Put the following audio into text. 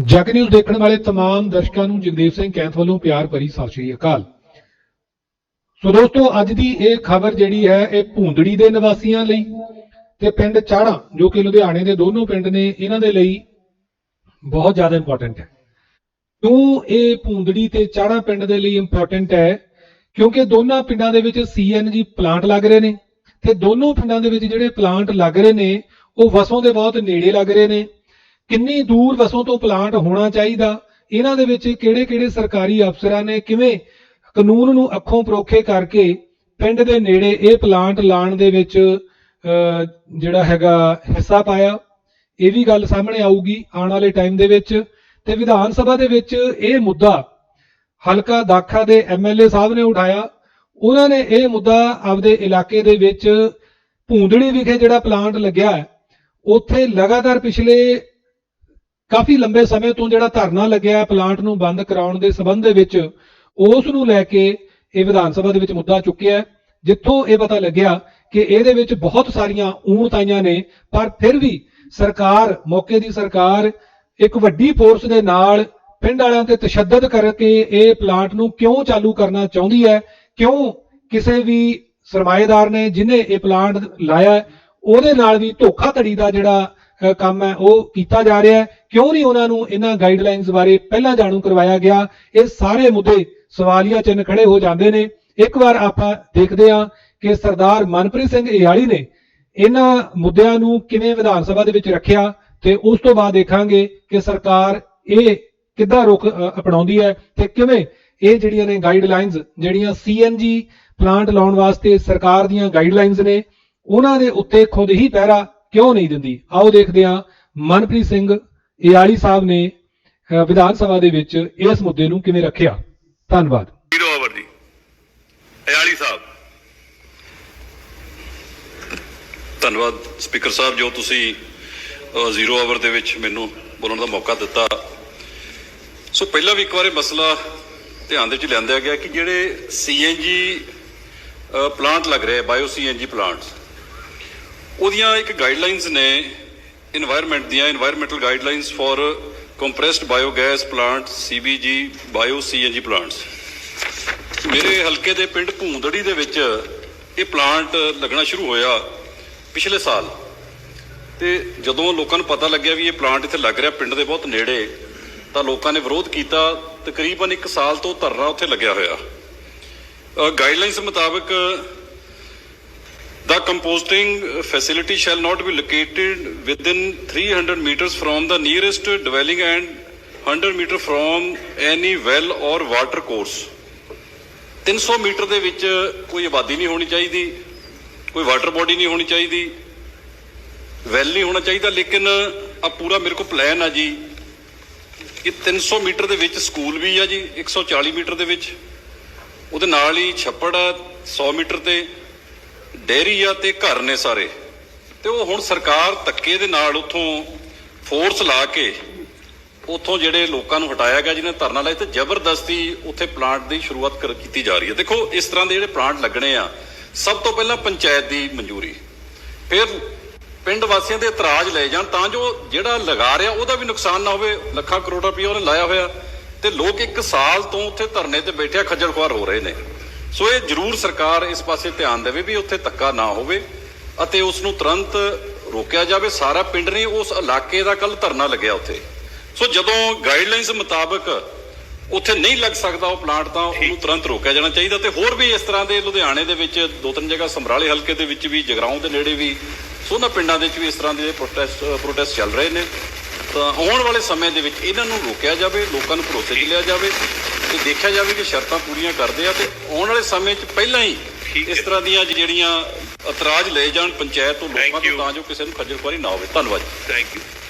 ਜਗ ਨਿਊਜ਼ ਦੇਖਣ ਵਾਲੇ तमाम ਦਰਸ਼ਕਾਂ ਨੂੰ ਜਗਦੇਵ ਸਿੰਘ ਕੈਂਥ ਵੱਲੋਂ ਪਿਆਰ ਭਰੀ ਸਤਿ ਸ਼੍ਰੀ ਅਕਾਲ ਸੋ ਦੋਸਤੋ ਅੱਜ ਦੀ ਇਹ ਖਬਰ ਜਿਹੜੀ ਹੈ ਇਹ ਭੂੰਦੜੀ ਦੇ ਨਿਵਾਸੀਆਂ ਲਈ ਤੇ ਪਿੰਡ ਚਾੜਾ ਜੋ ਕਿ ਲੁਧਿਆਣੇ ਦੇ ਦੋਨੋਂ ਪਿੰਡ ਨੇ ਇਹਨਾਂ ਦੇ ਲਈ ਬਹੁਤ ਜ਼ਿਆਦਾ ਇੰਪੋਰਟੈਂਟ ਹੈ ਕਿਉਂ ਇਹ ਭੂੰਦੜੀ ਤੇ ਚਾੜਾ ਪਿੰਡ ਦੇ ਲਈ ਇੰਪੋਰਟੈਂਟ ਹੈ ਕਿਉਂਕਿ ਦੋਨਾਂ ਪਿੰਡਾਂ ਦੇ ਵਿੱਚ ਸੀਐਨਜੀ ਪਲਾਂਟ ਲੱਗ ਰਹੇ ਨੇ ਤੇ ਦੋਨੋਂ ਪਿੰਡਾਂ ਦੇ ਵਿੱਚ ਜਿਹੜੇ ਪਲਾਂਟ ਲੱਗ ਰਹੇ ਨੇ ਉਹ ਵਸੋਂ ਦੇ ਬਹੁਤ ਨੇੜੇ ਲੱਗ ਰਹੇ ਨੇ ਕਿੰਨੀ ਦੂਰ ਵਸੋਂ ਤੋਂ ਪਲਾਂਟ ਹੋਣਾ ਚਾਹੀਦਾ? ਇਹਨਾਂ ਦੇ ਵਿੱਚ ਕਿਹੜੇ-ਕਿਹੜੇ ਸਰਕਾਰੀ ਅਫਸਰਾਂ ਨੇ ਕਿਵੇਂ ਕਾਨੂੰਨ ਨੂੰ ਅੱਖੋਂ ਪਰੋਖੇ ਕਰਕੇ ਪਿੰਡ ਦੇ ਨੇੜੇ ਇਹ ਪਲਾਂਟ ਲਾਉਣ ਦੇ ਵਿੱਚ ਅਹ, ਜਿਹੜਾ ਹੈਗਾ ਹਿੱਸਾ ਪਾਇਆ? ਇਹ ਵੀ ਗੱਲ ਸਾਹਮਣੇ ਆਊਗੀ ਆਉਣ ਵਾਲੇ ਟਾਈਮ ਦੇ ਵਿੱਚ। ਤੇ ਵਿਧਾਨ ਸਭਾ ਦੇ ਵਿੱਚ ਇਹ ਮੁੱਦਾ ਹਲਕਾ ਦਾਖਾ ਦੇ ਐਮਐਲਏ ਸਾਹਿਬ ਨੇ ਉਠਾਇਆ। ਉਹਨਾਂ ਨੇ ਇਹ ਮੁੱਦਾ ਆਪਦੇ ਇਲਾਕੇ ਦੇ ਵਿੱਚ ਭੂੰਦੜੀ ਵਿਖੇ ਜਿਹੜਾ ਪਲਾਂਟ ਲੱਗਿਆ ਹੈ ਉੱਥੇ ਲਗਾਤਾਰ ਪਿਛਲੇ ਕਾਫੀ ਲੰਬੇ ਸਮੇਂ ਤੋਂ ਜਿਹੜਾ ਧਰਨਾ ਲੱਗਿਆ ਪਲਾਂਟ ਨੂੰ ਬੰਦ ਕਰਾਉਣ ਦੇ ਸਬੰਧ ਦੇ ਵਿੱਚ, ਉਸ ਨੂੰ ਲੈ ਕੇ ਇਹ ਵਿਧਾਨ ਸਭਾ ਦੇ ਵਿੱਚ ਮੁੱਦਾ ਚੁੱਕਿਆ ਜਿੱਥੋਂ ਇਹ ਪਤਾ ਲੱਗਿਆ ਕਿ ਇਹਦੇ ਵਿੱਚ ਬਹੁਤ ਸਾਰੀਆਂ ਊਣਤਾਈਆਂ ਨੇ, ਪਰ ਫਿਰ ਵੀ ਸਰਕਾਰ, ਮੌਕੇ ਦੀ ਸਰਕਾਰ ਇੱਕ ਵੱਡੀ ਫੋਰਸ ਦੇ ਨਾਲ ਪਿੰਡ ਵਾਲਿਆਂ ਤੇ ਤਸ਼ੱਦਦ ਕਰਕੇ ਇਹ ਪਲਾਂਟ ਨੂੰ ਕਿਉਂ ਚਾਲੂ ਕਰਨਾ ਚਾਹੁੰਦੀ ਹੈ, ਕਿਉਂ ਕਿਸੇ ਵੀ ਸਰਮਾਏਦਾਰ ਨੇ ਜਿਨੇ ਇਹ ਪਲਾਂਟ ਲਾਇਆ ਉਹਦੇ ਨਾਲ ਵੀ ਧੋਖਾਧੜੀ ਦਾ ਜਿਹੜਾ ਕੰਮ ਹੈ, ਉਹ ਕੀਤਾ ਜਾ ਰਿਹਾ ਹੈ। ਕਿਉਂ ਨਹੀਂ ਉਹਨਾਂ ਨੂੰ ਇਹਨਾਂ ਗਾਈਡਲਾਈਨਸ ਬਾਰੇ ਪਹਿਲਾਂ ਜਾਣੂ ਕਰਵਾਇਆ ਗਿਆ? ਇਹ ਸਾਰੇ ਮੁੱਦੇ ਸਵਾਲੀਆ ਚਿੰਨ੍ਹ ਖੜੇ ਹੋ ਜਾਂਦੇ ਨੇ। ਇੱਕ ਵਾਰ ਆਪਾਂ ਦੇਖਦੇ ਹਾਂ ਕਿ ਸਰਦਾਰ ਮਨਪ੍ਰੀਤ ਸਿੰਘ ਏਆਲੀ ਨੇ ਇਹਨਾਂ ਮੁੱਦਿਆਂ ਨੂੰ ਕਿਵੇਂ ਵਿਧਾਨ ਸਭਾ ਦੇ ਵਿੱਚ ਰੱਖਿਆ ਤੇ ਉਸ ਤੋਂ ਬਾਅਦ ਦੇਖਾਂਗੇ ਕਿ ਸਰਕਾਰ ਇਹ ਕਿੱਦਾਂ ਰੁਖ ਅਪਣਾਉਂਦੀ ਹੈ ਤੇ ਕਿਵੇਂ ਇਹ ਜਿਹੜੀਆਂ ਨੇ ਗਾਈਡਲਾਈਨਸ ਜਿਹੜੀਆਂ ਸੀਐਨਜੀ ਪਲਾਂਟ ਲਾਉਣ ਵਾਸਤੇ ਸਰਕਾਰ ਦੀਆਂ ਗਾਈਡਲਾਈਨਸ ਨੇ, ਉਹਨਾਂ ਦੇ ਉੱਤੇ ਖੁਦ ਹੀ ਪਹਿਰਾ ਕਿਉਂ ਨਹੀਂ ਦਿੰਦੀ? ਆਓ ਦੇਖਦੇ ਹਾਂ ਮਨਪ੍ਰੀਤ ਸਿੰਘ ਏਆਲੀ ਸਾਹਿਬ ਨੇ ਵਿਧਾਨ ਸਭਾ ਦੇ ਵਿੱਚ ਇਸ ਮੁੱਦੇ ਨੂੰ ਕਿਵੇਂ ਰੱਖਿਆ? ਧੰਨਵਾਦ। ਜ਼ੀਰੋ ਓਵਰ ਦੀ ਅਯਾਲੀ ਸਾਹਿਬ। ਧੰਨਵਾਦ, ਸਪੀਕਰ ਸਾਹਿਬ, ਜੋ ਤੁਸੀਂ ਜ਼ੀਰੋ ਓਵਰ ਦੇ ਵਿੱਚ ਮੈਨੂੰ ਬੋਲਣ ਦਾ ਮੌਕਾ ਦਿੱਤਾ। ਸੋ ਪਹਿਲਾਂ ਵੀ ਇੱਕ ਵਾਰ ਮਸਲਾ ਧਿਆਨ ਦੇ ਵਿੱਚ ਲਿਆਂਦਾ ਗਿਆ ਕਿ ਜਿਹੜੇ ਸੀਐਨਜੀ ਪਲਾਂਟ ਲੱਗ ਰਹੇ ਬਾਇਓ ਸੀਐਨਜੀ ਪਲਾਂਟਸ, ਉਹਦੀਆਂ ਇੱਕ ਗਾਈਡਲਾਈਨਸ ਨੇ এনवायरमेंट ਦੀਆਂ environmental guidelines for compressed biogas plant CBG bio CNG plants ਮੇਰੇ ਹਲਕੇ ਦੇ ਪਿੰਡ ਭੂੰਦੜੀ ਦੇ ਵਿੱਚ ਇਹ ਪਲਾਂਟ ਲੱਗਣਾ ਸ਼ੁਰੂ ਹੋਇਆ ਪਿਛਲੇ ਸਾਲ। ਤੇ ਜਦੋਂ ਲੋਕਾਂ ਨੂੰ ਪਤਾ ਲੱਗਿਆ ਵੀ ਇਹ ਪਲਾਂਟ ਇੱਥੇ ਲੱਗ ਰਿਹਾ ਪਿੰਡ ਦੇ ਬਹੁਤ ਨੇੜੇ, ਤਾਂ ਲੋਕਾਂ ਨੇ ਵਿਰੋਧ ਕੀਤਾ, ਤਕਰੀਬਨ 1 ਸਾਲ ਤੋਂ ਧਰਨਾ ਉੱਥੇ ਲੱਗਿਆ ਹੋਇਆ। ਗਾਈਡਲਾਈਨਸ ਮੁਤਾਬਕ The composting facility shall not be located within 300 meters from the nearest dwelling and 100 meter from any well or water course. 300 metre ਦੇ ਵਿੱਚ ਕੋਈ ਆਬਾਦੀ ਨਹੀਂ ਹੋਣੀ ਚਾਹੀਦੀ ਕੋਈ ਵਾਟਰ ਬੋਡੀ ਨਹੀਂ ਹੋਣੀ ਚਾਹੀਦੀ ਵੈਲ ਨਹੀਂ ਹੋਣਾ ਚਾਹੀਦਾ ਲੇਕਿਨ ਆ ਪੂਰਾ ਮੇਰੇ ਕੋਲ ਪਲਾਨ ਆ ਜੀ ਕਿ 300 ਮੀਟਰ ਦੇ ਵਿੱਚ ਸਕੂਲ ਵੀ ਆ ਜੀ 140 ਮੀਟਰ ਦੇ ਵਿੱਚ ਉਹਦੇ ਨਾਲ ਹੀ ਛੱਪੜ ਆ 100 ਮੀਟਰ ਤੇ ਡੇਰੀ ਆ ਤੇ ਘਰ ਨੇ ਸਾਰੇ। ਤੇ ਉਹ ਹੁਣ ਸਰਕਾਰ ਧੱਕੇ ਦੇ ਨਾਲ ਉਥੋਂ ਫੋਰਸ ਲਾ ਕੇ ਉਥੋਂ ਜਿਹੜੇ ਲੋਕਾਂ ਨੂੰ ਹਟਾਇਆ ਗਿਆ, ਜਿਹਨੇ ਧਰਨਾ ਲਾਇਆ ਤੇ ਜ਼ਬਰਦਸਤੀ ਉੱਥੇ ਪਲਾਂਟ ਦੀ ਸ਼ੁਰੂਆਤ ਕਰ- ਕੀਤੀ ਜਾ ਰਹੀ ਹੈ। ਦੇਖੋ, ਇਸ ਤਰ੍ਹਾਂ ਦੇ ਜਿਹੜੇ ਪਲਾਂਟ ਲੱਗਣੇ ਆ, ਸਭ ਤੋਂ ਪਹਿਲਾਂ ਪੰਚਾਇਤ ਦੀ ਮਨਜ਼ੂਰੀ। ਫਿਰ ਪਿੰਡ ਵਾਸੀਆਂ ਦੇ ਇਤਰਾਜ਼ ਲਏ ਜਾਣ ਤਾਂ ਜੋ ਜਿਹੜਾ ਲਗਾ ਰਿਹਾ, ਉਹਦਾ ਵੀ ਨੁਕਸਾਨ ਨਾ ਹੋਵੇ। ਲੱਖਾਂ ਕਰੋੜ ਰੁਪਏ ਉਹਨੇ ਲਾਇਆ ਹੋਇਆ ਤੇ ਲੋਕ ਇੱਕ ਸਾਲ ਤੋਂ ਉੱਥੇ ਧਰਨੇ ਤੇ ਬੈਠੇ ਖੱਜਲ ਖੁਆਰ ਹੋ ਰਹੇ ਨੇ। ਸੋ ਇਹ ਜ਼ਰੂਰ ਸਰਕਾਰ ਇਸ ਪਾਸੇ ਧਿਆਨ ਦੇਵੇ ਵੀ ਉੱਥੇ ਧੱਕਾ ਨਾ ਹੋਵੇ ਅਤੇ ਉਸ ਨੂੰ ਤੁਰੰਤ ਰੋਕਿਆ ਜਾਵੇ। ਸਾਰਾ ਪਿੰਡ ਨਹੀਂ ਉਸ ਇਲਾਕੇ ਦਾ ਕੱਲ ਧਰਨਾ ਲੱਗਿਆ ਉੱਥੇ। ਸੋ ਜਦੋਂ ਗਾਈਡਲਾਈਨਸ ਮੁਤਾਬਕ ਉੱਥੇ ਨਹੀਂ ਲੱਗ ਸਕਦਾ ਉਹ ਪਲਾਂਟ ਤਾਂ ਉਹਨੂੰ ਤੁਰੰਤ ਰੋਕਿਆ ਜਾਣਾ ਚਾਹੀਦਾ ਤੇ ਹੋਰ ਵੀ ਇਸ ਤਰ੍ਹਾਂ ਦੇ ਲੁਧਿਆਣੇ ਦੇ ਵਿੱਚ ਦੋ ਤਿੰਨ ਜਗ੍ਹਾ ਸਮਰਾਲੇ ਹਲਕੇ ਦੇ ਵਿੱਚ ਵੀ ਜਗਰਾਉਂ ਦੇ ਨੇੜੇ ਵੀ ਸੋ ਉਹਨਾਂ ਪਿੰਡਾਂ ਦੇ ਵਿੱਚ ਵੀ ਇਸ ਤਰ੍ਹਾਂ ਦੇ ਪ੍ਰੋਟੈਸਟ ਪ੍ਰੋਟੈਸਟ ਚੱਲ ਰਹੇ ਨੇ। ਤਾਂ ਆਉਣ ਵਾਲੇ ਸਮੇਂ ਦੇ ਵਿੱਚ ਇਹਨਾਂ ਨੂੰ ਰੋਕਿਆ ਜਾਵੇ ਲੋਕਾਂ ਨੂੰ ਭਰੋਸੇ 'ਚ ਲਿਆ ਜਾਵੇ। ਤੇ ਦੇਖਿਆ ਜਾਵੇ ਕਿ ਸ਼ਰਤਾਂ ਪੂਰੀਆਂ ਕਰਦੇ ਆ ਤੇ ਆਉਣ ਵਾਲੇ ਸਮੇਂ 'ਚ ਪਹਿਲਾਂ ਹੀ ਇਸ ਤਰ੍ਹਾਂ ਦੀਆਂ ਜਿਹੜੀਆਂ ਇਤਰਾਜ਼ ਲਏ ਜਾਣ ਪੰਚਾਇਤ ਤੋਂ ਲੋਕਾਂ ਤੋਂ. ਤਾਂ ਜੋ ਕਿਸੇ ਨੂੰ ਖੱਜਲ ਖੁਆਰੀ ਨਾ ਹੋਵੇ। ਧੰਨਵਾਦ ਜੀ। Thank you